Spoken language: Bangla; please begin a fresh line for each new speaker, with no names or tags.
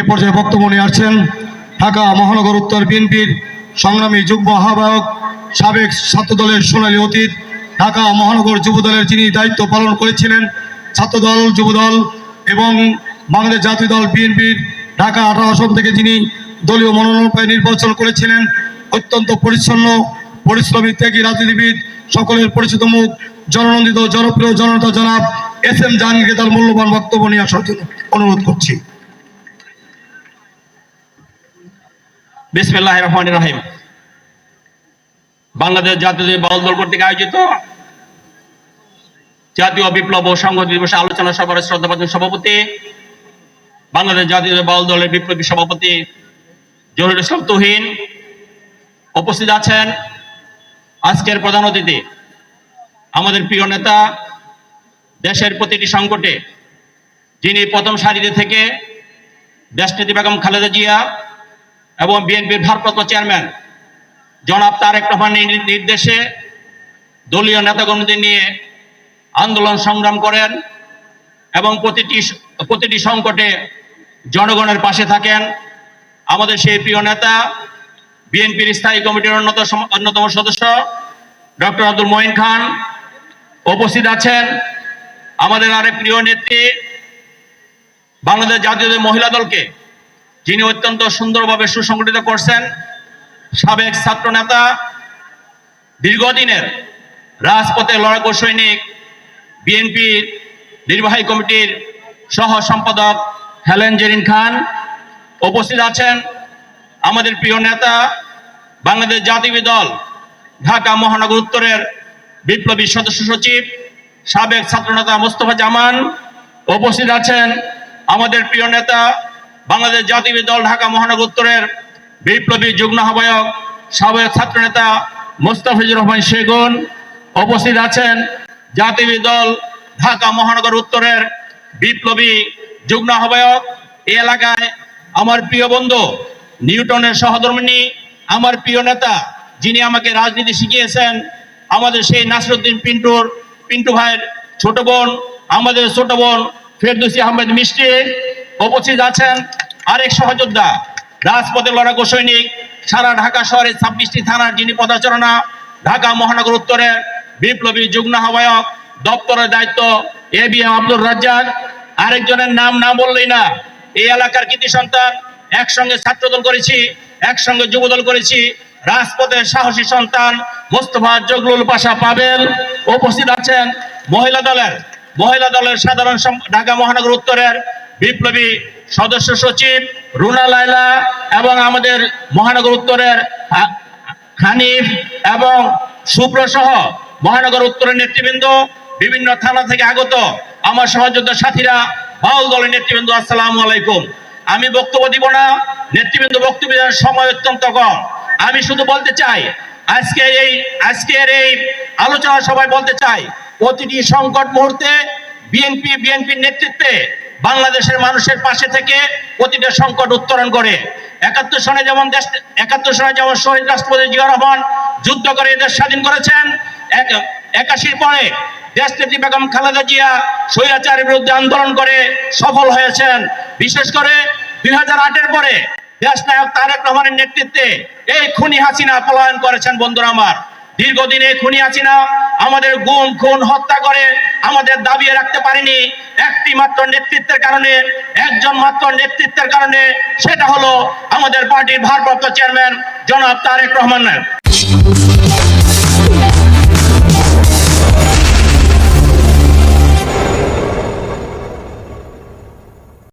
এ পর্যায়ে বক্তব্য নিয়ে আসছেন ঢাকা মহানগর উত্তর বিএনপির সংগ্রামী যুগ্ম আহ্বায়ক, সাবেক ছাত্রদলের সোনালী অতীত, ঢাকা মহানগর যুবদলের যিনি দায়িত্ব পালন করেছিলেন, ছাত্রদল যুবদল এবং বাংলাদেশ জাতীয় দল বিএনপির ঢাকা আঠারো আসন থেকে যিনি দলীয় মনোনয়ন পেয়ে নির্বাচন করেছিলেন, অত্যন্ত পরিচ্ছন্ন, পরিশ্রমী, ত্যাগী রাজনীতিবিদ, সকলের পরিচিত মুখ, জননন্দিত, জনপ্রিয় জনতা জনাব এস এম জাহাঙ্গীরকে তার মূল্যবান বক্তব্য নিয়ে আসার জন্য অনুরোধ করছি।
বিসমিল্লাহ রহমান রহিম। বাংলাদেশ জাতীয় বাউল দল কর্তৃক আয়োজিত জাতীয় বিপ্লব ও সংঘ দিবসে আলোচনা সভার শ্রদ্ধাভাজন সভাপতি, বাংলাদেশ জাতীয় বাউল দলের বিপ্লবী সভাপতি জহুরুল ইসলাম তুহিন উপস্থিত আছেন আজকের প্রধান অতিথি। আমাদের প্রিয় নেতা, দেশের প্রতিটি সংকটে যিনি প্রথম সারিতে থেকে দেশনীতি বেগম খালেদা জিয়া এবং বিএনপির ভারপ্রাপ্ত চেয়ারম্যান জনাব তারেক রহমানের নির্দেশে দলীয় নেতাকর্মীদের নিয়ে আন্দোলন সংগ্রাম করেন এবং প্রতিটি প্রতিটি সংকটে জনগণের পাশে থাকেন। আমাদের সেই প্রিয় নেতা, বিএনপির স্থায়ী কমিটির অন্যতম অন্যতম সদস্য, ডক্টর আব্দুল মঈন খান উপস্থিত আছেন। আমাদের আরেক প্রিয় নেত্রী, বাংলাদেশ জাতীয় মহিলা দলকে যিনি অত্যন্ত সুন্দরভাবে সুসংগঠিত করছেন, সাবেক ছাত্র নেতা দীর্ঘদিনের রাজপথে লড়াকু সৈনিক বিএনপির নির্বাহী কমিটির সহ সম্পাদক হেলেন জেরিন খান উপস্থিত আছেন আমাদের প্রিয় নেতা, বাংলাদেশ জাতীয় দল, ঢাকা মহানগর উত্তরের বিপ্লবী সদস্য সচিব, সাবেক ছাত্রনেতা মোস্তফা জামান উপস্থিত আছেন আমাদের প্রিয় নেতা বাংলাদেশ জাতীয় দল ঢাকা মহানগর উত্তরের বিপ্লবী যুগ্ম আহ্বায়ক, সাবেক ছাত্রনেতা মোস্তাফিজুর রহমান সেগুন উপস্থিত আছেন। জাতীয় দল ঢাকা মহানগর উত্তরের বিপ্লবী যুগ্ম আহ্বায়ক, এই এলাকায় আমার প্রিয় বন্ধু নিউটনের সহধর্মিনী, আমার প্রিয় নেতা যিনি আমাকে রাজনীতি শিখিয়েছেন, আমাদের সেই নাসরুদ্দিন পিন্টুর, পিন্টু ভাইয়ের ছোট বোন, আমাদের ছোট বোন ফেরদৌসি আহমেদ মিষ্টি উপস্থিত আছেন আরেক সহযোদ্ধা। রাজপথে লড়াকু সৈনিক, সারা ঢাকা শহরের ছাব্বিশটি থানার যিনি পদাচারণা, ঢাকা মহানগর উত্তরের বিপ্লবী যুগ্ম আহ্বায়ক, দপ্তরের দায়িত্ব A B M Abdur Razzaq. আরেকজনের নাম না বললেই না, এই এলাকার কৃতি সন্তান, একসঙ্গে ছাত্রদল করেছি, একসঙ্গে যুবদল করেছি। রাজপথের সাহসী সন্তান মোস্তফা জগলুল পাশা পাবেল উপস্থিত আছেন মহিলা দলের মহিলা দলের সাধারণ ঢাকা মহানগর উত্তরের বিপ্লবী সদস্য সচিব রুনা লাইলা এবং আমাদের মহানগর উত্তরের হানিফ এবং সুব্র সহ মহানগর উত্তরের নেতৃবৃন্দ, বিভিন্ন থানা থেকে আগত আমার সহযোদ্ধা সাথীরা, বাউল দলের নেতৃবৃন্দ, আসসালামু আলাইকুম। আমি বক্তব্য দিব না, নেতৃবৃন্দ বক্তব্য দেওয়ার সময় অত্যন্ত কম। আমি শুধু বলতে চাই, আজকে এই, আজকের এই আলোচনা সবাই বলতে চাই, প্রতিটি সংকট মুহূর্তে বিএনপি, বিএনপির নেতৃত্বে বাংলাদেশের মানুষের পাশে থেকে প্রতিটা সংকট উত্তরণ করে। একাত্তর সনে যেমন দেশ, একাত্তর সনে যেমন শহীদ রাষ্ট্রপতি জিয়া রহমান যুদ্ধ করে এদের স্বাধীন করেছেন, এক- একাশির পরে দেশনেত্রী বেগম খালেদা জিয়া স্বৈরাচারের বিরুদ্ধে আন্দোলন করে সফল হয়েছেন। বিশেষ করে দুই হাজার পরে দেশ নায়ক তারেক রহমানের নেতৃত্বে এই খুনি হাসিনা পলায়ন করেছেন বন্ধুরা আমার। দীর্ঘদিন খুনি আছি না, আমাদের গুম, খুন, হত্যা করে আমাদের দাবিয়ে রাখতে পারিনি। একটি মাত্র নেতৃত্বের কারণে, একজন মাত্র নেতৃত্বের কারণে সেটা হলো আমাদের পার্টির ভারপ্রাপ্ত চেয়ারম্যান জনাব তারেক রহমানের